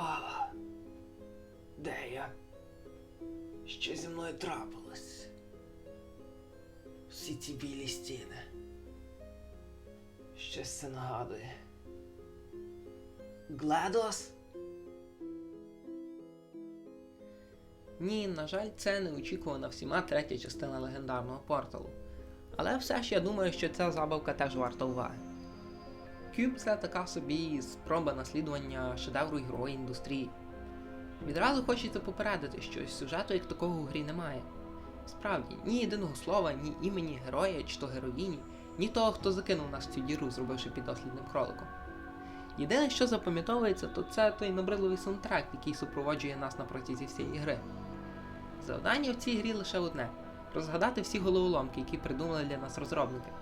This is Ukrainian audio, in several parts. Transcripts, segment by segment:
А де я? Що зі мною трапилось? Всі ці білі стіни. Щось це нагадує. Гледос? Ні, на жаль, це неочікувана всіма третя частина легендарного порталу. Але все ж я думаю, що ця забавка теж варта уваги. Кюб це така собі спроба наслідування шедевру ігрової індустрії. Відразу хочеться попередити, що сюжету як такого у грі немає. Справді, ні єдиного слова, ні імені героя чи то героїні, ні того, хто закинув нас в цю діру, зробивши підослідним кроликом. Єдине, що запам'ятовується, то це той набридливий саундтрек, який супроводжує нас на протязі всієї гри. Завдання в цій грі лише одне розгадати всі головоломки, які придумали для нас розробники.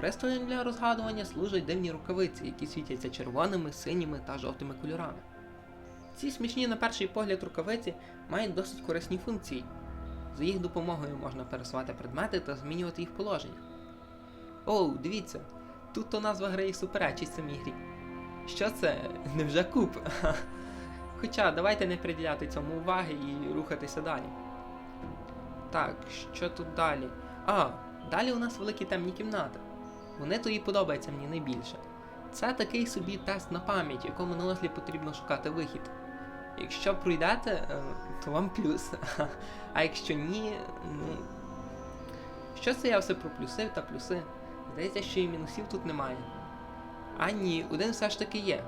Пристроєм для розгадування служать дивні рукавиці, які світяться червоними, синіми та жовтими кольорами. Ці смішні на перший погляд рукавиці мають досить корисні функції. За їх допомогою можна пересувати предмети та змінювати їх положення. Оу, дивіться, тут то назва гри і суперечить самій грі. Що це? Невже куб? Хоча давайте не приділяти цьому уваги і рухатися далі. Так, що тут далі? А, далі у нас великі темні кімнати. Вони то і подобаються мені найбільше. Це такий собі тест на пам'ять, якому на потрібно шукати вихід. Якщо пройдете, е, то вам плюс. А якщо ні, ну. Що це я все про плюси та плюси? Здається, що і мінусів тут немає. А ні, один все ж таки є.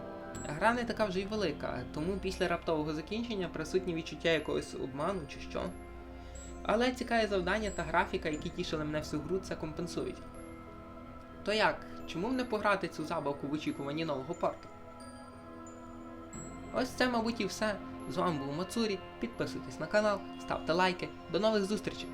Гра не така вже й велика, тому після раптового закінчення присутні відчуття якогось обману чи що. Але цікаве завдання та графіка, які тішили мене всю гру, це компенсують. То як, чому б не пограти цю забавку в очікуванні нового порту? Ось це, мабуть, і все. З вами був Мацурі. Підписуйтесь на канал, ставте лайки. До нових зустрічей!